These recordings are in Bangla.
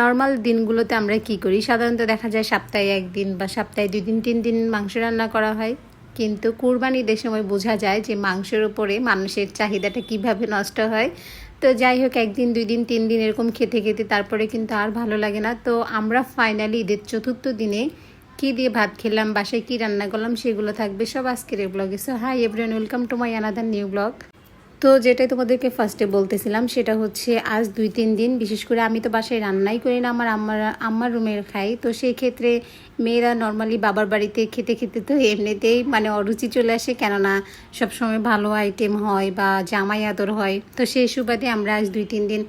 নর্মাল দিনগুলোতে আমরা কি করি? সাধারণত দেখা যায় সপ্তাহে একদিন বা সপ্তাহে দুই দিন, তিন দিন মাংস রান্না করা হয়। কিন্তু কুরবানি ঈদের সময় বোঝা যায় যে মাংসের উপরে মানুষের চাহিদাটা কীভাবে নষ্ট হয়। তো যাই হোক, একদিন, দুই দিন, তিন দিন এরকম খেতে খেতে তারপরে কিন্তু আর ভালো লাগে না। তো আমরা ফাইনালি ঈদের চতুর্থ দিনে কি দিয়ে ভাত খেলাম, বাসায় কি রান্না করলাম সেগুলো থাকবে সব আজকের ব্লগে so hi everyone welcome to my another new blog তো যেটাই তোমাদেরকে ফার্স্টে বলতেছিলাম, সেটা হচ্ছে আজ দুই, তিন দিন, বিশেষ করে আমি তো বাসায় রান্নাই করি না, আমার আম্মার আম্মার রুমের খাই। তো সেই ক্ষেত্রে মেয়েরা নর্মালি বাবার বাড়িতে খেতে খেতে তো এমনিতেই মানে অরুচি চলে আসে, কেননা সবসময় ভালো আইটেম হয় বা জামাই আদর হয়। তো সেই সুবাদে আমরা আজ দুই, তিন দিন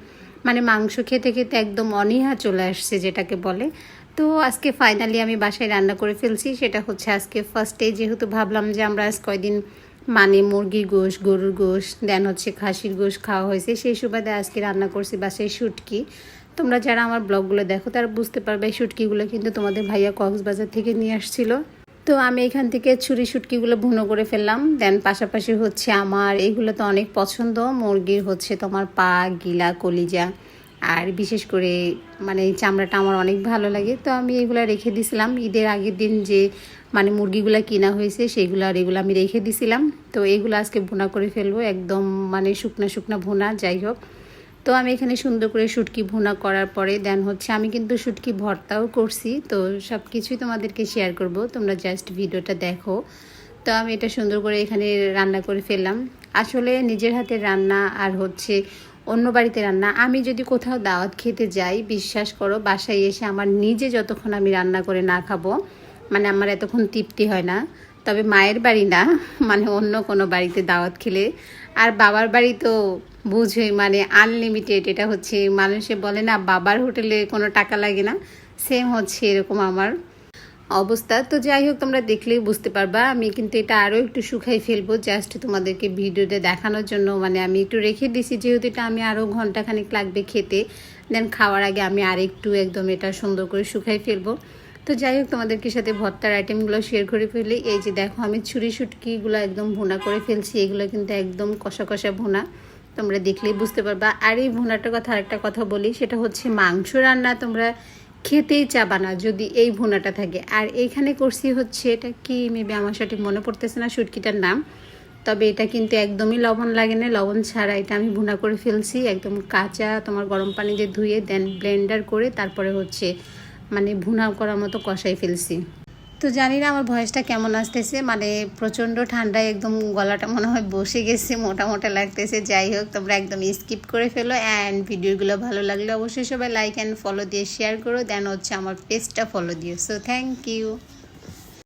মানে মাংস খেতে খেতে একদম অনীহা চলে আসছে যেটাকে বলে। তো আজকে ফাইনালি আমি বাসায় রান্না করে ফেলছি, সেটা হচ্ছে আজকে ফার্স্টে যেহেতু ভাবলাম যে আমরা আজ কয়দিন মানে মুরগির গোশ, গরুর গোশ দেন হচ্ছে খাসির গোশ খাওয়া হয়েছে। সেই সুবাদে আজকে রান্না করছি বাসায় শুটকি। তোমরা যারা আমার ব্লগগুলো দেখো, তারা বুঝতে পারবে এই শুটকিগুলো কিন্তু তোমাদের ভাইয়া কক্সবাজার থেকে নিয়ে আসছিল। তো আমি এখান থেকে ছুরি শুটকিগুলো ভুনো করে ফেললাম। দেন পাশাপাশি হচ্ছে আমার এইগুলো তো অনেক পছন্দ। মুরগির হচ্ছে তোমার পা, গিলা, কলিজা। আর বিশেষ করে মানে চামড়াটা আমার অনেক ভালো লাগে। তো আমি এগুলো রেখে দিছিলাম। ঈদের আগের দিন যে মানে মুরগিগুলো কিনা হয়েছে সেইগুলো আর এগুলো আমি রেখে দিছিলাম। তো এগুলো আজকে ভুনা করে ফেলব। একদম মানে শুকনা শুকনা ভুনা, যাই হোক। তো আমি এখানে সুন্দর করে শুটকি ভুনা করার পরে দেন হচ্ছে আমি কিন্তু শুটকি ভর্তাও করছি। তো সব কিছুই তোমাদেরকে শেয়ার করব। তোমরা জাস্ট ভিডিওটা দেখো। তো আমি এটা সুন্দর করে এখানে রান্না করে ফেললাম। আসলে নিজের হাতে রান্না আর হচ্ছে অন্য বাড়িতে রান্না। আমি যদি কোথাও দাওয়াত খেতে যাই, বিশ্বাস করো, বাসায় এসে আমার নিজে যতক্ষণ আমি রান্না করে না খাব মানে আমার এতক্ষণ তৃপ্তি হয় না। তবে মায়ের বাড়ি না মানে অন্য কোনো বাড়িতে দাওয়াত খেলে। আর বাবার বাড়ি তো বুঝোই মানে আনলিমিটেড এটা হচ্ছে মানুষে বলে না, বাবার হোটেলে কোনো টাকা লাগে না। সেম হচ্ছে এরকম আমার। অবস্থা। তো যাই হোক, তোমরা দেখলেই বুঝতে পারবা। আমি কিন্তু এটা আরও একটু শুকাই ফেলব জাস্ট তোমাদেরকে ভিডিওতে দেখানোর জন্য। মানে আমি একটু রেখে দিছি, যেহেতু এটা আমি আরও ঘন্টাখানিক লাগবে খেতে। দেন খাওয়ার আগে আমি আর একটু একদম এটা সুন্দর করে শুকাই ফেলব। তো যাই হোক, তোমাদেরকে সাথে ভর্তার আইটেমগুলো শেয়ার করে ফেলি। এই যে দেখো, আমি ছুরি শুটকিগুলো একদম ভুনা করে ফেলছি। এগুলো কিন্তু একদম কষা কষা ভুনা। তোমরা দেখলেই বুঝতে পারবা। আর এই ভুনাটার কথা আরেকটা কথা বলি, সেটা হচ্ছে মাংস রান্না। তোমরা খেতেই চাবা না যদি এই ভুনাটা থাকে। আর এইখানে করছি হচ্ছে এটা কি মেবি আমার সঠিক মনে পড়তেছে না সুটকিটার নাম, তবে এটা কিন্তু একদমই লবণ লাগে না, লবণ ছাড়া এটা আমি ভুনা করে ফেলছি, একদম কাঁচা তোমার গরম পানি দিয়ে ধুয়ে দেন ব্লেন্ডার করে তারপরে হচ্ছে মানে ভুনা করার মতো কষাই ফেলছি। তো জানি না আমার ভয়েসটা কেমন আসতেছে। মানে প্রচণ্ড ঠান্ডায় একদম গলাটা মনে হয় বসে গেছে, মোটা মোটা লাগতেছে। যাই হোক, তোমরা একদম স্কিপ করে ফেলো অ্যান্ড ভিডিওগুলো ভালো লাগলে অবশ্যই সবাই লাইক অ্যান্ড ফলো দিয়ে শেয়ার করো। দেন হচ্ছে আমার পেজটা ফলো দিও। So thank you